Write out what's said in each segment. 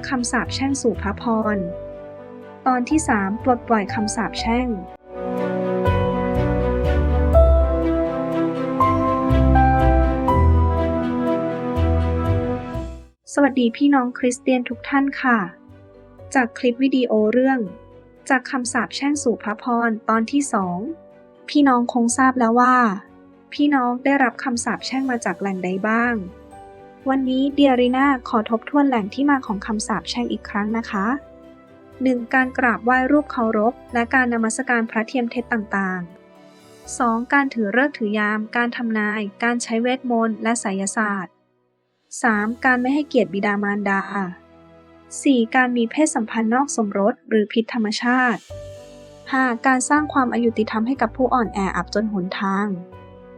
กคำสาปแช่งสู่พระพร ตอนที่ 3 ปลดปล่อยคำสาปแช่งสวัสดีพี่น้องคริสเตียนทุกท่านค่ะ จากคลิปวิดีโอเรื่อง จากคำสาปแช่งสู่พระพรตอนที่2พี่น้องคงทราบแล้วว่า พี่น้องได้รับคำสาปแช่งมาจากแหล่งใดบ้าง วันนี้เดียริน่าขอทบทวนแหล่งที่มาของคำสาปแช่งอีกครั้งนะคะ 1. การกราบไหว้รูปเคารพ และการนมัสการพระเทียมเท็จต่างๆ 2. การถือเลิกถือยาม การทำนาย การใช้เวทมนต์และไสยศาสตร์ 3. การไม่ให้เกียรติบิดามารดา 4. การมีเพศสัมพันธ์นอกสมรส หรือผิดธรรมชาติ 5. การสร้างความอายุติธรรมให้กับผู้อ่อนแออับจนหนทาง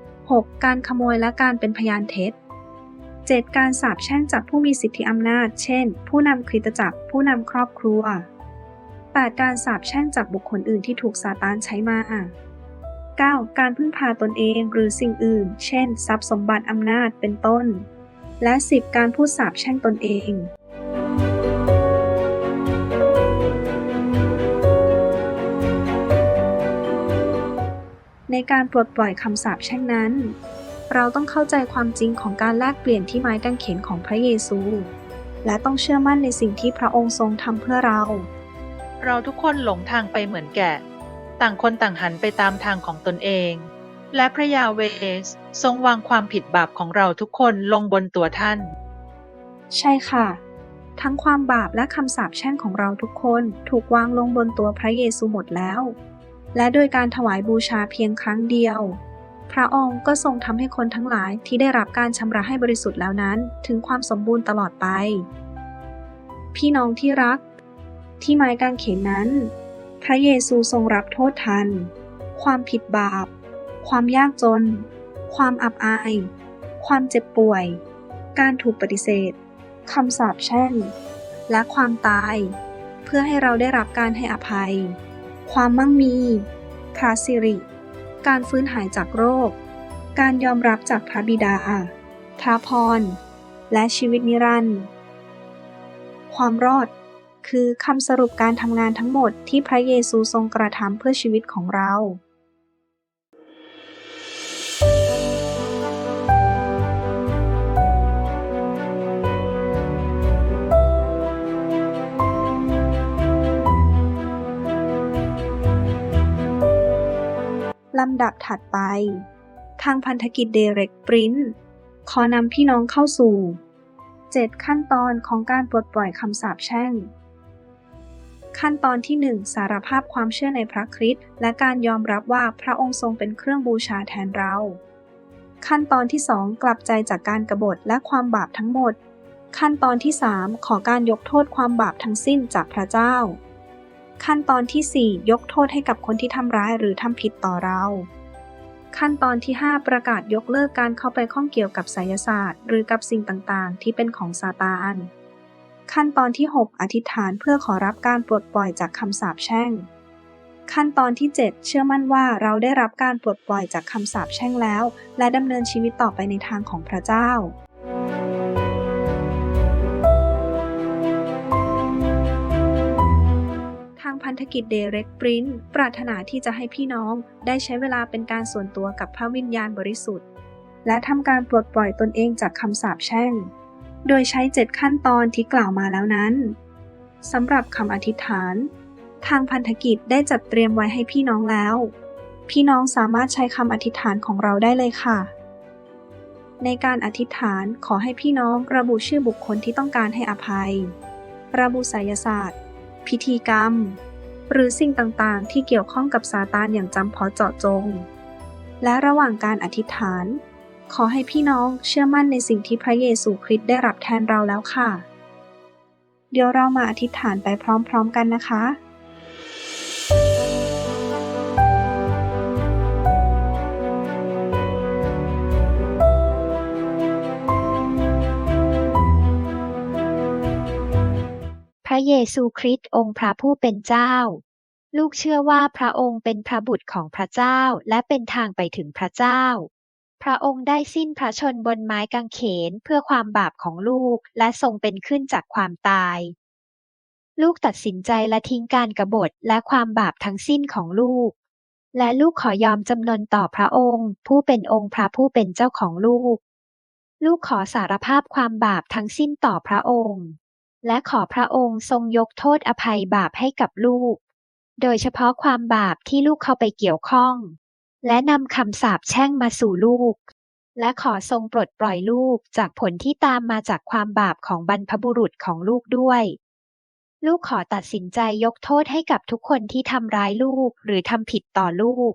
6. การขโมยและการเป็นพยานเท็จ 7. การสาปแช่งจากผู้มีสิทธิอำนาจ เช่น ผู้นำคริสตจักร ผู้นำครอบครัว 8. การสาปแช่งจากบุคคลอื่นที่ถูกซาตานใช้มา 9. การพึ่งพาตนเองหรือสิ่งอื่น เช่น ทรัพย์สมบัติอำนาจเป็นต้น และ 10. การพูดสาปแช่งตนเองในการปลดปล่อยคำสาปแช่งนั้น เราต้องเข้าใจความจริงของการแลกเปลี่ยนที่ไม้กางเขนของพระเยซู และต้องเชื่อมั่นในสิ่งที่พระองค์ทรงทำเพื่อเรา เราทุกคนหลงทางไปเหมือนแกะ ต่างคนต่างหันไปตามทางของตนเอง และพระยาเวสทรงวางความผิดบาปของเราทุกคนลงบนตัวท่าน ใช่ค่ะ ทั้งความบาปและคำสาปแช่งของเราทุกคนถูกวางลงบนตัวพระเยซูหมดแล้ว และโดยการถวายบูชาเพียงครั้งเดียว พระองค์ก็ทรงทำให้คนทั้งหลายที่ได้รับการชำระให้บริสุทธิ์แล้วนั้น ถึงความสมบูรณ์ตลอดไป พี่น้องที่รัก ที่ไม้กางเขนนั้น พระเยซูทรงรับโทษทัน ความผิดบาป ความยากจน ความอับอาย ความเจ็บป่วย การถูกปฏิเสธคำสาปแช่ง และความตาย เพื่อให้เราได้รับการให้อภัย ความมั่งมีพระสิริ การฟื้นหายจากโรค การยอมรับจากพระบิดา พระพร และชีวิตนิรันดร์ ความรอดคือคำสรุปการทำงานทั้งหมดที่พระเยซูทรงกระทำเพื่อชีวิตของเรา ลำดับถัดไป ทางพันธกิจ Direct Print ขอนำพี่น้องเข้าสู่ 7 ขั้นตอนของการปลดปล่อยคำสาปแช่ง ขั้นตอนที่ 1 สารภาพความเชื่อในพระคริสต์และการยอมรับว่าพระองค์ทรงเป็นเครื่องบูชาแทนเรา ขั้นตอนที่ 2 กลับใจจากการกรบฏและความบาปทั้งหมด ขั้นตอนที่ 3 ขอการยกโทษความบาปทั้งสิ้นจากพระเจ้า ขั้นตอนที่ 4 ยกโทษให้กับคนที่ทำร้ายหรือทำผิดต่อเรา ขั้นตอนที่ 5 ประกาศยกเลิกการเข้าไปข้องเกี่ยวกับไสยศาสตร์ หรือกับสิ่งต่างๆ ที่เป็นของซาตาน ขั้นตอนที่ 6 อธิษฐานเพื่อขอรับการปลดปล่อยจากคำสาปแช่ง ขั้นตอนที่ 7 เชื่อมั่นว่าเราได้รับการปลดปล่อยจากคำสาปแช่งแล้ว และดำเนินชีวิตต่อไปในทางของพระเจ้า พันธกิจ Direct Print ปรารถนาที่จะให้พี่น้องได้ใช้เวลาเป็นการส่วนตัวกับพระวิญญาณบริสุทธิ์ และทำการปลดปล่อยตนเองจากคำสาปแช่ง โดยใช้7ขั้นตอนที่กล่าวมาแล้วนั้นสำหรับคำอธิษฐาน ทางพันธกิจได้จัดเตรียมไว้ให้พี่น้องแล้ว พี่น้องสามารถใช้คำอธิษฐานของเราได้เลยค่ะ ในการอธิษฐานขอให้พี่น้องระบุชื่อบุคคลที่ต้องการให้อภัย ระบุไสยศาสตร์ พิธีกรรม หรือสิ่งต่างๆ ที่เกี่ยวข้องกับซาตานอย่างจำเพาะเจาะจง และระหว่างการอธิษฐาน ขอให้พี่น้องเชื่อมั่นในสิ่งที่พระเยซูคริสต์ได้รับแทนเราแล้วค่ะ เดี๋ยวเรามาอธิษฐานไปพร้อมๆกันนะคะ เยซูคริสต์องค์พระผู้เป็นเจ้า ลูกเชื่อว่าพระองค์เป็นพระบุตรของพระเจ้าและเป็นทางไปถึงพระเจ้า พระองค์ได้สิ้นพระชนบนไม้กางเขนเพื่อความบาปของลูกและทรงเป็นขึ้นจากความตาย ลูกตัดสินใจละทิ้งการกบฏและความบาปทั้งสิ้นของลูก และลูกขอยอมจำนนต่อพระองค์ ผู้เป็นองค์พระผู้เป็นเจ้าของลูก ลูกขอสารภาพความบาปทั้งสิ้นต่อพระองค์ และขอพระองค์ทรงยกโทษอภัยบาปให้กับลูก โดยเฉพาะความบาปที่ลูกเข้าไปเกี่ยวข้อง และนำคำสาปแช่งมาสู่ลูก และขอทรงปลดปล่อยลูกจากผลที่ตามมาจากความบาปของบรรพบุรุษของลูกด้วย ลูกขอตัดสินใจยกโทษให้กับทุกคนที่ทำร้ายลูกหรือทำผิดต่อลูก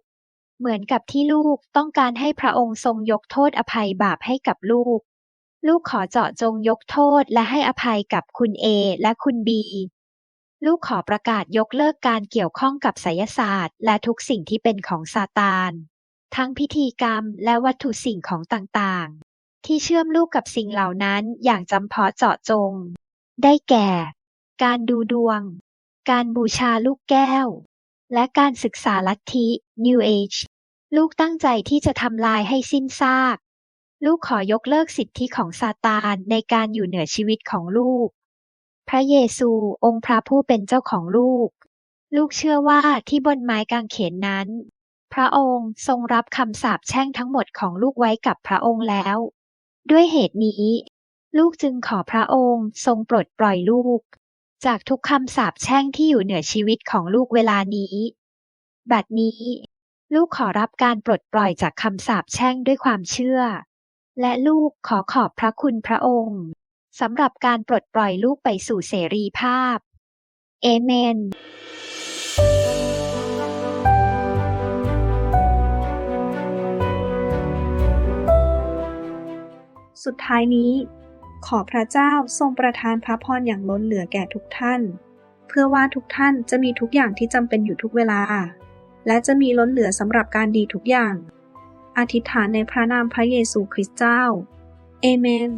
เหมือนกับที่ลูกต้องการให้พระองค์ทรงยกโทษอภัยบาปให้กับลูก ลูกขอเจาะจงยกโทษและให้อภัยกับคุณเอและคุณบีลูกขอประกาศยกเลิกการเกี่ยวข้องกับไสยศาสตร์ และทุกสิ่งที่เป็นของซาตาน ทั้งพิธีกรรมและวัตถุสิ่งของต่างๆ ที่เชื่อมลูกกับสิ่งเหล่านั้นอย่างจำเพาะเจาะจง ได้แก่ การดูดวง การบูชาลูกแก้ว และการศึกษาลัทธิ New Age ลูกตั้งใจที่จะทำลายให้สิ้นซาก ลูกขอยกเลิกสิทธิของซาตานในการอยู่เหนือชีวิตของลูก พระเยซูองค์พระผู้เป็นเจ้าของลูก ลูกเชื่อว่าที่บนไม้กางเขนนั้น พระองค์ทรงรับคำสาปแช่งทั้งหมดของลูกไว้กับพระองค์แล้ว ด้วยเหตุนี้ ลูกจึงขอพระองค์ทรงปลดปล่อยลูก จากทุกคำสาปแช่งที่อยู่เหนือชีวิตของลูกเวลานี้ บัดนี้ ลูกขอรับการปลดปล่อยจากคำสาปแช่งด้วยความเชื่อ และลูกขอขอบพระคุณพระองค์สำหรับการปลดปล่อยลูกไปสู่เสรีภาพ เอเมนสุดท้ายนี้ ขอพระเจ้าทรงประทานพระพรอย่างล้นเหลือแก่ทุกท่าน เพื่อว่าทุกท่านจะมีทุกอย่างที่จำเป็นอยู่ทุกเวลา และจะมีล้นเหลือสำหรับการดีทุกอย่าง อธิษฐานในพระนามพระเยซูคริสต์เจ้า เอเมน